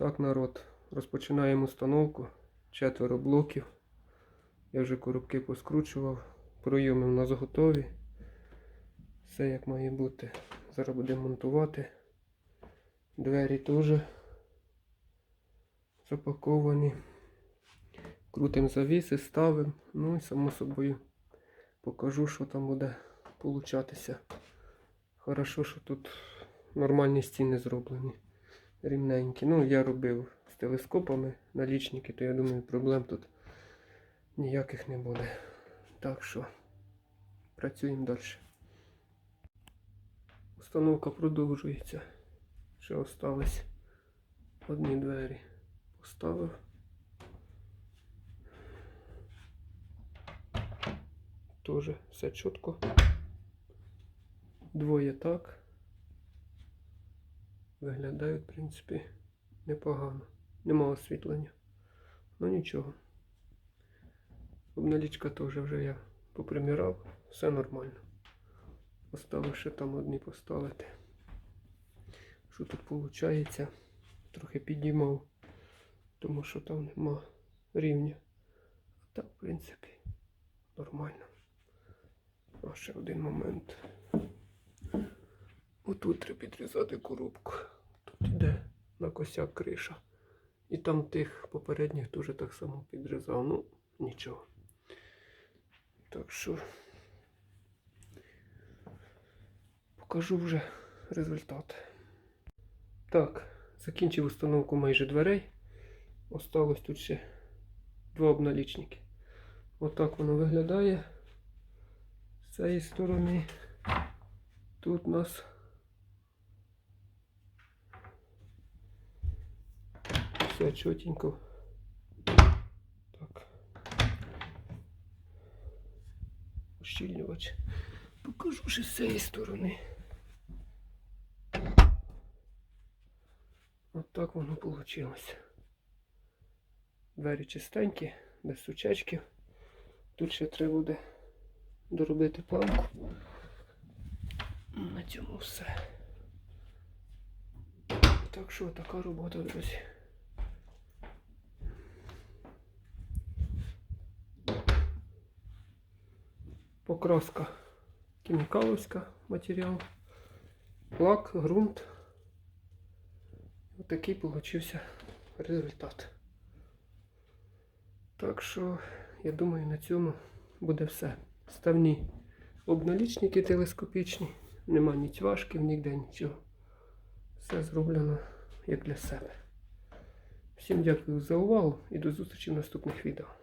народ, розпочинаємо установку. Четверо блоків. Я вже коробки поскручував. Пройоми в нас готові. Все як має бути. Зараз будемо монтувати. Двері теж запаковані. Крутим завіси, ставимо. Ну і само собою покажу, що там буде получатися. Хорошо, що тут нормальні стіни зроблені. Рівненькі. Ну, я робив з телескопами налічники, то я думаю, проблем тут ніяких не буде. Так що працюємо далі. Установка продовжується. Ще остались одні двері. Поставив. Тоже все чітко. Двоє так. Виглядають, в принципі, непогано. Нема освітлення. Ну нічого. Обналічка теж вже я попримірав. Все нормально. Поставив ще там одні поставити. Що тут виходить? Трохи підіймав, тому що там нема рівня. А так, в принципі, нормально. А ще один момент. Отут треба підрізати коробку. Тут іде на косяк криша. І там тих попередніх теж так само підрізав. Ну, нічого. Так що покажу вже результат. Так, закінчив установку майже дверей. Осталось тут ще два обналічники. Отак воно виглядає. З цієї сторони тут у нас все чотенько. Так. Ощільнювач. Покажу ще з цієї сторони. От так воно вийшло. Двері чистенькі, без сучечків. Тут ще треба буде доробити планку. На цьому все. Так що така робота, друзі. Покраска хімікаловська матеріал. Лак, ґрунт. Отакий получився результат. Так що, я думаю, на цьому буде все. Ставні обналічники телескопічні, нема ні тяжків, ніде нічого. Все зроблено як для себе. Всім дякую за увагу і до зустрічі в наступних відео.